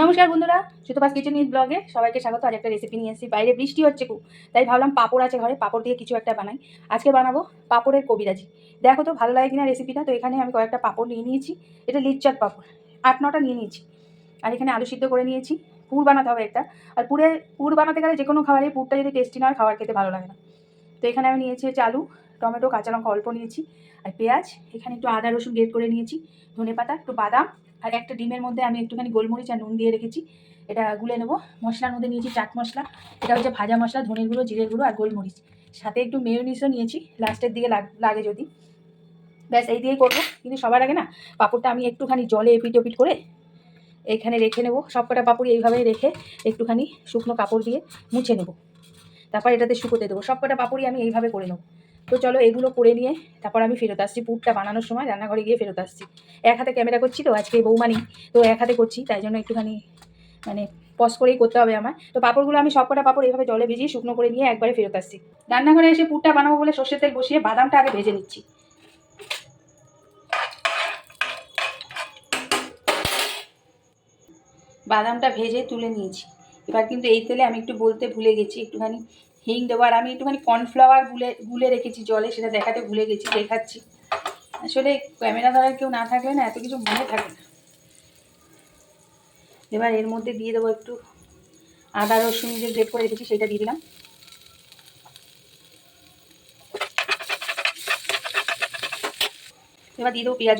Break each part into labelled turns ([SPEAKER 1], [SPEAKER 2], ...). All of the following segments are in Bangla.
[SPEAKER 1] নমস্কার বন্ধুরা, সুতপাস কিচেন ইজ ব্লগে সবাইকে স্বাগত। আজ একটা রেসিপি নিয়ে এসেছি। বাইরে বৃষ্টি হচ্ছে খুব, তাই ভাবলাম পাপড় আছে ঘরে, পাপড় দিয়ে কিছু একটা বানাই। আজকে বানাবো পাপড়ের কবিরাজি। দেখো তো, ভালো লাগে কিনা রেসিপিটা তো এখানে আমি কয়েকটা পাপড় নিয়ে নিয়েছি। এটা লিচচাট পাপড়, আট নটা নিয়ে নিয়েছি। আর এখানে আলু সিদ্ধ করে নিয়েছি। পুর বানাতে হবে একটা। আর পুরে, পুর বানাতে গেলে যে কোনো খাবারে পুরটা যদি টেস্টি না হয়, খাবার খেতে ভালো লাগে না। তো এখানে আমি নিয়েছি হচ্ছে আলু টমেটো, কাঁচা লঙ্কা অল্প নিয়েছি। আর পেঁয়াজ, এখানে একটু আদা, রসুন গ্রেট করে নিয়েছি। ধনে পাতা, একটু বাদাম, আর একটা ডিমের মধ্যে আমি একটুখানি গোলমরিচ আর নুন দিয়ে রেখেছি। এটা গুলে নেব। মশলার মধ্যে নিয়েছি চাট মশলা। এটা হচ্ছে ভাজা মশলা, ধনের গুঁড়ো, জিরের গুঁড়ো আর গোলমরিচ। সাথে একটু মেয়োনিসও নিয়েছি, লাস্টের দিকে লাগ- যদি। ব্যাস, এই দিয়েই করব। কিন্তু সবার আগে না, পাঁপড়টা আমি একটুখানি জলে এপিট ওপিট করে এখানে রেখে নেব। সবকটা পাপড়ি এইভাবেই রেখে একটুখানি শুকনো কাপড় দিয়ে মুছে নেব। তারপর এটাতে শুকোতে দেবো। সবকটা পাপড়ি আমি এইভাবে করে নেব। তো চলো এগুলো করে নিয়ে তারপর আমি ফেরত আসছি পুরটা বানানোর সময়, রান্নাঘরে গিয়ে ফেরত আসছি। এক হাতে ক্যামেরা করছি তো, আজকে বৌমানি তো এক হাতে করছি, তাই জন্য একটুখানি মানে পজ করেই করতে হবে আমার তো পাঁপড়গুলো আমি সবকটা পাপড় এইভাবে জলে ভিজিয়ে শুকনো করে নিয়ে একবারে ফেরত আসছি। রান্নাঘরে এসে পুরটা বানাবো বলে সর্ষের তেল বসিয়ে বাদামটা আগে ভেজে নিচ্ছি। বাদামটা ভেজে তুলে নিয়েছি। এবার কিন্তু এই তেলে আমি একটু বলতে ভুলে গেছি, একটুখানি হিং দেবো। আর আমি একটুখানি কর্নফ্লাওয়ার গুলে গুলে রেখেছি জলে, সেটা দেখাতে ভুলে গেছি, দেখাচ্ছি। আসলে ক্যামেরা ধরার কেউ না থাকলে না এত কিছু মনে থাকে না। এবার এর মধ্যে দিয়ে দেবো একটু আদা, রসুন যে গ্রেট করে রেখেছি, সেটা দিয়ে দিলাম। এবার দিয়ে দেবো পেঁয়াজ।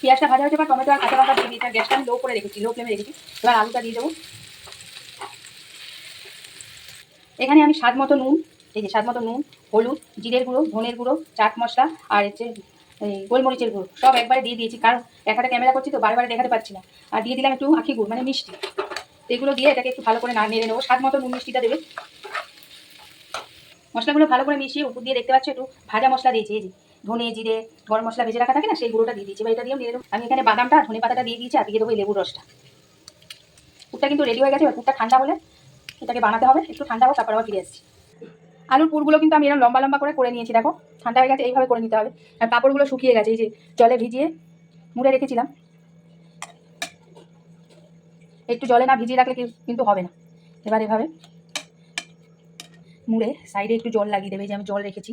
[SPEAKER 1] পেঁয়াজটা ভাজা হচ্ছে এবার টমেটো আর কাঁচা লঙ্কা দিয়ে দিয়েছি। গ্যাসটা আমি লো করে রেখেছি লো ফ্লেমে রেখেছি। এবার আলুটা দিয়ে দেবো। এখানে আমি স্বাদ মতো নুন, এই যে স্বাদ মতো নুন, হলুদ, জিরের গুঁড়ো, ধনের গুঁড়ো, চাট মশলা আর হচ্ছে এই গোলমরিচের গুঁড়ো সব একবারে দিয়ে দিয়েছি। কারণ একটা ক্যামেরা করছি তো বারে বারে দেখাতে পাচ্ছি না। আর দিয়ে দিলাম একটু আখি গুড় মানে মিষ্টি। এগুলো দিয়ে এটাকে একটু ভালো করে না নেড়ে নেব। স্বাদ মতো নুন মিষ্টিটা দেবে। মশলাগুলো ভালো করে মিশিয়ে উপর দিয়ে দেখতে পাচ্ছ একটু ভাজা মশলা দিয়েছি। এই যে ধনে জিরে, গরম মশলা ভেজে রাখা থাকে না, সেই গুঁড়োটা দিয়ে দিয়েছি। বা এটা দিয়েও দিয়ে দেবো আমি এখানে বাদামটা ধনে পাতাটা দিয়ে দিয়েছি আর দিয়ে দেবো লেবুর রসটা। পুরটা কিন্তু রেডি হয়ে গেছে, এবার পুরটা ঠান্ডা হলে এটাকে বানাতে হবে, একটু ঠান্ডা হোক, তারপর আবার ফিরে আসছি। আলুর পুরগুলো কিন্তু আমি এরকম লম্বা লম্বা করে করে নিয়েছি, দেখো। ঠান্ডা হয়ে গেছে, এইভাবে করে নিতে হবে। আর পাঁপড়গুলো শুকিয়ে গেছে, এই যে জলে ভিজিয়ে মুড়ে রেখেছিলাম। একটু জলে না ভিজিয়ে রাখলে কিন্তু হবে না। এবার এভাবে মুড়ে সাইডে একটু জল লাগিয়ে দেবে যে আমি জল রেখেছি।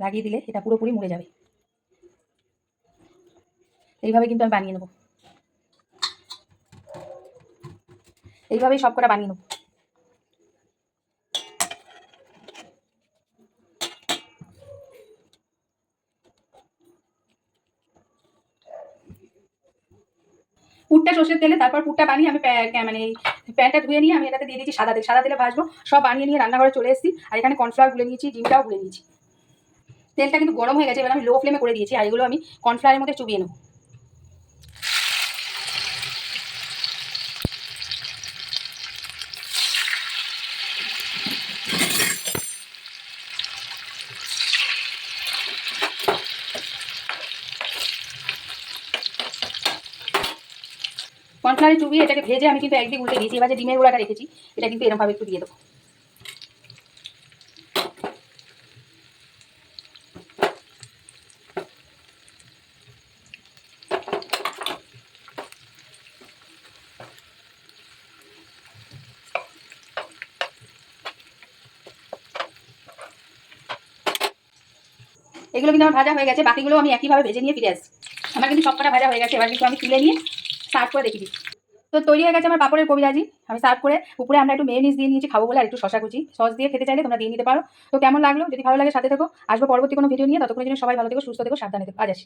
[SPEAKER 1] লাগিয়ে দিলে এটা পুরোপুরি মুড়ে যাবে। এইভাবে কিন্তু আমি বানিয়ে নেব। এইভাবেই সব কটা বানিয়ে নেব। পুরটা সর্ষের তেলে, তারপর পুরটা বানিয়ে আমি মানে প্যানটা ধুয়ে নিয়ে আমি এটাতে দিয়ে দিচ্ছি সাদা তেল। সাদা তেলে ভাজবো, সব বানিয়ে নিয়ে রান্নাঘরে চলে এসেছি। আর এখানে কর্নফ্লাওয়ার গুলে নিয়েছি, ডিমটাও গুলে নিয়েছি। তেলটা কিন্তু গরম হয়ে গেছে, এবার আমি লো ফ্লেমে করে দিয়েছি, আর এগুলো আমি কর্নফ্লাওয়ারের মধ্যে চুবিয়ে নেব। কর্নফ্লাওয়ারে চুবিয়ে এটাকে ভেজে আমি কিন্তু একদিক উল্টে দিয়েছি। এবার যে ডিমের গুঁড়াটা রেখেছি, এটা কিন্তু এরকমভাবে একটু দিয়ে দেবো। এগুলো কিন্তু আমার ভাজা হয়ে গেছে, বাকিগুলো আমি একইভাবে ভেজে নিয়ে ফিরে আসছি। আমার কিন্তু সবকটা ভাজা হয়ে গেছে, এবার কিন্তু আমি তুলে নিয়ে সার্ভ করে দেখি দিচ্ছি। তো তৈরি হয়ে গেছে আমার পাপড়ের কবিরাজি আমি সার্ভ করে উপরে আমরা একটু মেয়োনিজ দিয়ে নিয়েছি, খাব বলে আর একটু শশা কুচি। সস দিয়ে খেতে চাইলে তোমরা দিয়ে নিতে পারো। তো কেমন লাগল? যদি ভালো লাগে সাথে থেকো। আসব পরবর্তী কোনো ভিডিও নিয়ে। ততক্ষণের জন্য সবাই ভালো থেকো, সুস্থ থেকো, সাবধানে থেকো। আজ আসি।